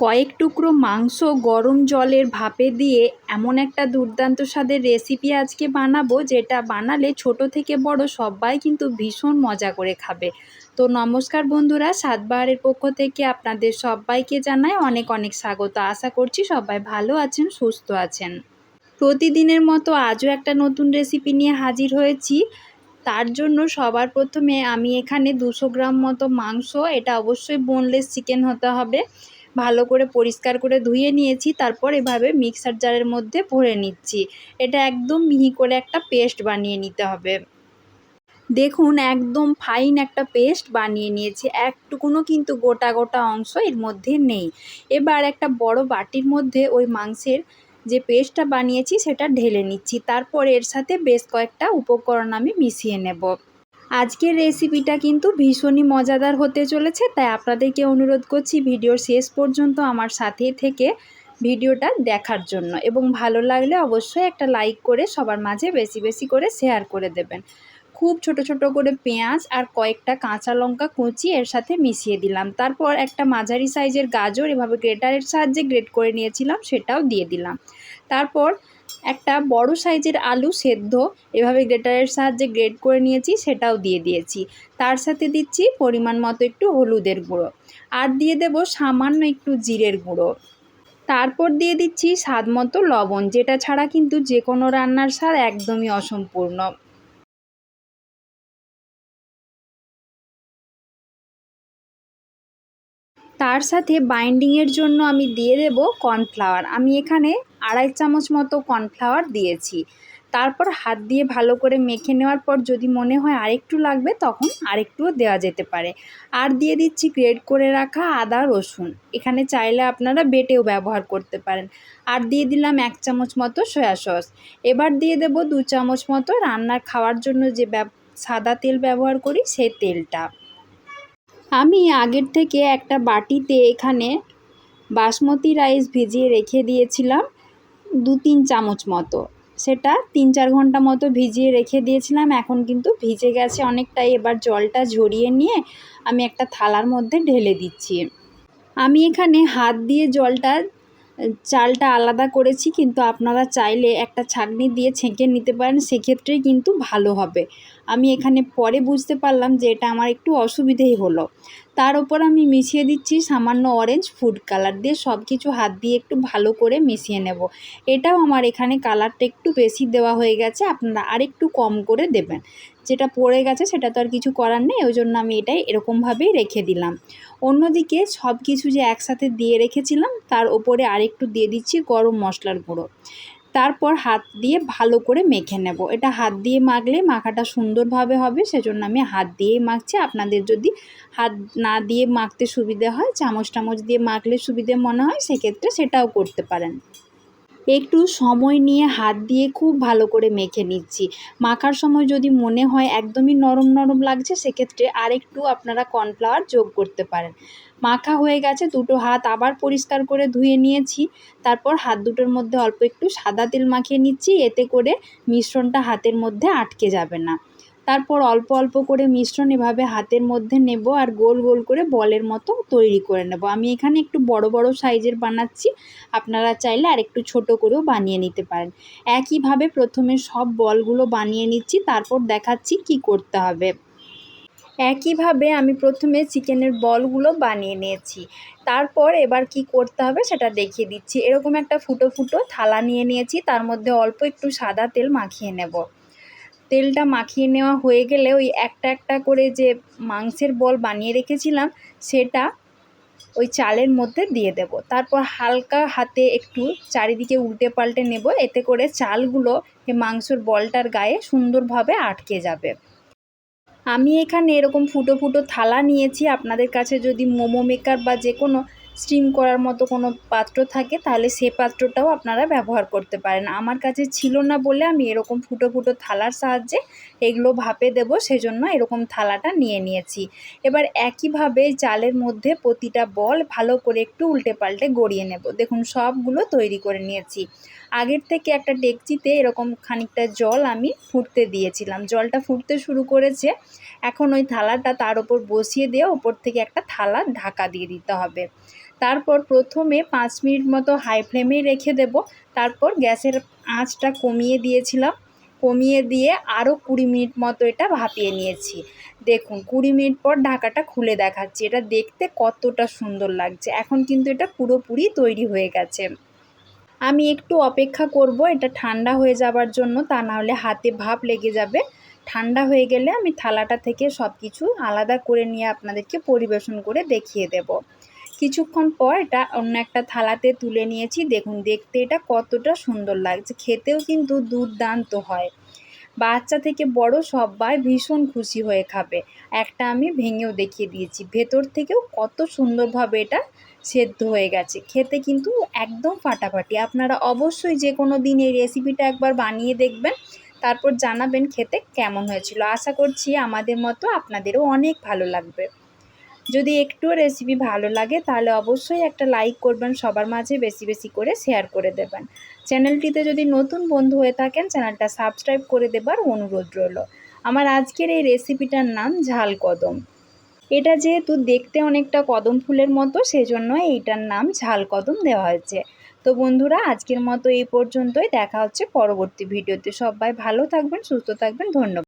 কয়েক টুকরো মাংস গরম জলের ভাপে দিয়ে এমন একটা দুর্দান্ত স্বাদের রেসিপি আজকে বানাবো, যেটা বানালে ছোট থেকে বড় সবাই কিন্তু ভীষণ মজা করে খাবে। তো নমস্কার বন্ধুরা, সাতবাহারের পক্ষ থেকে আপনাদের সবাইকে জানাই অনেক অনেক স্বাগত। আশা করছি সবাই ভালো আছেন, সুস্থ আছেন। প্রতিদিনের মতো আজও একটা নতুন রেসিপি নিয়ে হাজির হয়েছি। তার জন্য সবার প্রথমে আমি এখানে দুশো গ্রাম মতো মাংস, এটা অবশ্যই বোনলেস চিকেন হতে হবে। ভালো করে পরিষ্কার করে ধুয়ে নিয়েছি, তারপর এভাবে মিক্সার জারের মধ্যে ভরে নিচ্ছি। এটা একদম মিহি করে একটা পেস্ট বানিয়ে নিতে হবে। দেখুন, একদম ফাইন একটা পেস্ট বানিয়ে নিয়েছি। একটুকুনো কিন্তু গোটা গোটা অংশ এর মধ্যে নেই। এবার একটা বড় বাটির মধ্যে ওই মাংসের যে পেস্টটা বানিয়েছি, সেটা ঢেলে নিচ্ছি। তারপর এর সাথে বেশ কয়েকটা উপকরণ আমি মিশিয়ে নেব। আজকের রেসিপিটা কিন্তু ভীষণই মজাদার হতে চলেছে, তাই আপনাদেরকে অনুরোধ করছি ভিডিওর শেষ পর্যন্ত আমার সাথে থেকে ভিডিওটা দেখার জন্য। এবং ভালো লাগলে অবশ্যই একটা লাইক করে সবার মাঝে বেশি বেশি করে শেয়ার করে দেবেন। খুব ছোট ছোট করে পেঁয়াজ আর কয়েকটা কাঁচা লঙ্কা কুচি এর সাথে মিশিয়ে দিলাম। তারপর একটা মাঝারি সাইজের গাজর এভাবে গ্রেটারের সাহায্যে গ্রেট করে নিয়েছিলাম, সেটাও দিয়ে দিলাম। তারপর একটা বড় সাইজের আলু সেদ্ধ। এভাবে গ্রেটারের সাহায্যে গ্রেট করে নিয়েছি, সেটাও দিয়ে দিয়েছি। তার সাথে দিচ্ছি পরিমাণ মতো একটু হলুদের গুঁড়ো। আর দিয়ে দেব সামান্য একটু জিরের গুঁড়ো। তারপর দিয়ে দিচ্ছি স্বাদ মতো লবণ, যেটা ছাড়া কিন্তু যে কোনো রান্নার স্বাদ একদমই অসম্পূর্ণ। তার সাথে বাইন্ডিংয়ের জন্য আমি দিয়ে দেব কর্নফ্লাওয়ার। আমি এখানে আড়াই চামচ মতো কর্নফ্লাওয়ার দিয়েছি। তারপর হাত দিয়ে ভালো করে মেখে নেওয়ার পর যদি মনে হয় আরেকটু লাগবে তখন আরেকটুও দেওয়া যেতে পারে। আর দিয়ে দিচ্ছি গ্রেড করে রাখা আদা, রসুন। এখানে চাইলে আপনারা বেটেও ব্যবহার করতে পারেন। আর দিয়ে দিলাম এক চামচ মতো সয়া সস। এবার দিয়ে দেব দু চামচ মতো রান্নার খাওয়ার জন্য যে সাদা তেল ব্যবহার করি সেই তেলটা। আমি আগের থেকে একটা বাটিতে এখানে বাসমতি রাইস ভিজিয়ে রেখে দিয়েছিলাম। দু তিন চামচ মতো। সেটা তিন চার ঘণ্টা মতো ভিজিয়ে রেখে দিয়েছিলাম, এখন কিন্তু ভিজে গেছে অনেকটাই। এবার জলটা ঝরিয়ে নিয়ে আমি একটা থালার মধ্যে ঢেলে দিচ্ছি। আমি এখানে হাত দিয়ে জলটা, চালটা আলাদা করেছি, কিন্তু আপনারা চাইলে একটা ছাঁকনি দিয়ে ছেঁকে নিতে পারেন সেক্ষেত্রে কিন্তু ভালো হবে। আমি এখানে পরে বুঝতে পারলাম যে এটা আমার একটু অসুবিধেই হলো। তার ওপর আমি মিশিয়ে দিচ্ছি সামান্য অরেঞ্জ ফুড কালার দিয়ে সব কিছু হাত দিয়ে একটু ভালো করে মিশিয়ে নেব। এটাও আমার এখানে কালারটা একটু বেশি দেওয়া হয়ে গেছে, আপনারা আরেকটু কম করে দেবেন। যেটা পড়ে গেছে সেটা তো আর কিছু করার নেই, ওই জন্য আমি এটাই এরকমভাবেই রেখে দিলাম। অন্যদিকে সব কিছু যে একসাথে দিয়ে রেখেছিলাম, তার ওপরে আরেকটু দিয়ে দিচ্ছি গরম মশলার গুঁড়ো। তারপর হাত দিয়ে ভালো করে মেখে নেব। এটা হাত দিয়ে মাখলে মাখাটা সুন্দরভাবে হবে, সেজন্য আমি হাত দিয়েই মাখছি। আপনাদের যদি হাত না দিয়ে মাখতে সুবিধে হয়, চামচ টামচ দিয়ে মাখলে সুবিধে মনে হয়, সেক্ষেত্রে সেটাও করতে পারেন। একটু সময় নিয়ে হাত দিয়ে খুব ভালো করে মেখে নিচ্ছি। মাখার সময় যদি মনে হয় একদমই নরম নরম লাগছে, সেক্ষেত্রে আরেকটু আপনারা কর্নফ্লাওয়ার যোগ করতে পারেন। মাখা হয়ে গেছে, দুটো হাত আবার পরিষ্কার করে ধুয়ে নিয়েছি। তারপর হাত দুটোর মধ্যে অল্প একটু সাদা তেল মাখিয়ে নিচ্ছি, এতে করে মিশ্রণটা হাতের মধ্যে আটকে যাবে না। তারপর অল্প অল্প করে মিশ্রণ এভাবে হাতের মধ্যে নেব আর গোল গোল করে বলের মতো তৈরি করে নেব। আমি এখানে একটু বড় বড় সাইজের বানাচ্ছি, আপনারা চাইলে আর একটু ছোট করেও বানিয়ে নিতে পারেন। একইভাবে প্রথমে সব বলগুলো বানিয়ে নিচ্ছি, তারপর দেখাচ্ছি কি করতে হবে। একইভাবে আমি প্রথমে চিকেনের বলগুলো বানিয়ে নিয়েছি। তারপর এবার কি করতে হবে সেটা দেখিয়ে দিচ্ছি। এরকম একটা ফুটো ফুটো থালা নিয়ে নিয়েছি। তার মধ্যে অল্প একটু সাদা তেল মাখিয়ে নেব। তেলটা মাখিয়ে নেওয়া হয়ে গেলে ওই একটা একটা করে যে মাংসের বল বানিয়ে রেখেছিলাম, সেটা ওই চালের মধ্যে দিয়ে দেব। তারপর হালকা হাতে একটু চারিদিকে উল্টে পাল্টে নেব। এতে করে চালগুলো মাংসর বলটার গায়ে সুন্দরভাবে আটকে যাবে। আমি এখানে এরকম ফুটো ফুটো থালা নিয়েছি। আপনাদের কাছে যদি মোমো মেকার বা যে কোনো স্টিম করার মতো কোনো পাত্র থাকে, তাহলে সে পাত্রটাও আপনারা ব্যবহার করতে পারেন। আমার কাছে ছিল না বলে আমি এরকম ফুটো ফুটো থালার সাহায্যে এগুলো ভাপে দেবো, সেজন্য এরকম থালাটা নিয়ে নিয়েছি। এবার একইভাবে চালের মধ্যে প্রতিটা বল ভালো করে একটু উল্টে পাল্টে গড়িয়ে নেব। দেখুন, সবগুলো তৈরি করে নিয়েছি। আগের থেকে একটা ডেকচিতে এরকম খানিকটা জল আমি ফুটতে দিয়েছিলাম। জলটা ফুটতে শুরু করেছে, এখন ওই থালাটা তার ওপর বসিয়ে দিয়ে ওপর থেকে একটা থালা ঢাকা দিয়ে দিতে হবে। তারপর প্রথমে পাঁচ মিনিট মতো হাই ফ্লেমেই রেখে দেব। তারপর গ্যাসের আঁচটা কমিয়ে দিয়েছিলাম। কমিয়ে দিয়ে আরও কুড়ি মিনিট মতো এটা ভাপিয়ে নিয়েছি। দেখুন, কুড়ি মিনিট পর ঢাকাটা খুলে দেখাচ্ছি। এটা দেখতে কতটা সুন্দর লাগছে। এখন কিন্তু এটা পুরোপুরি তৈরি হয়ে গেছে। আমি একটু অপেক্ষা করব, এটা ঠান্ডা হয়ে যাবার জন্য। তা নাহলে হাতে ভাপ লেগে যাবে। ঠান্ডা হয়ে গেলে আমি থালাটা থেকে সব কিছু আলাদা করে নিয়ে আপনাদেরকে পরিবেশন করে দেখিয়ে দেব। কিছুক্ষণ পর এটা অন্য একটা থালাতে তুলে নিয়েছি। দেখুন, দেখতে এটা কতটা সুন্দর লাগছে। খেতেও কিন্তু দুর্দান্ত হয়। বাচ্চা থেকে বড় সবাই ভীষণ খুশি হয়ে খাবে। একটা আমি ভেঙেও দেখিয়ে দিয়েছি। ভেতর থেকেও কত সুন্দরভাবে এটা সেদ্ধ হয়ে গেছে। খেতে কিন্তু একদম ফাটাফাটি। আপনারা অবশ্যই যে কোনো দিন এই রেসিপিটা একবার বানিয়ে দেখবেন। তারপর জানাবেন খেতে কেমন হয়েছিল। আশা করছি আমাদের মতো আপনাদেরও অনেক ভালো লাগবে। যদি একটুও রেসিপি ভালো লাগে, তাহলে অবশ্যই একটা লাইক করবেন, সবার মাঝে বেশি বেশি করে শেয়ার করে দেবেন। চ্যানেলটিতে যদি নতুন বন্ধু হয়ে থাকেন, চ্যানেলটা সাবস্ক্রাইব করে দেবার অনুরোধ রইল। আমার আজকের এই রেসিপিটার নাম ঝাল কদম। এটা যেহেতু দেখতে অনেকটা কদম ফুলের মতো, সেজন্য এইটার নাম ঝাল কদম দেওয়া হয়েছে। তো বন্ধুরা, আজকের মতো এই পর্যন্তই। দেখা হচ্ছে পরবর্তী ভিডিওতে। সবাই ভালো থাকবেন, সুস্থ থাকবেন। ধন্যবাদ।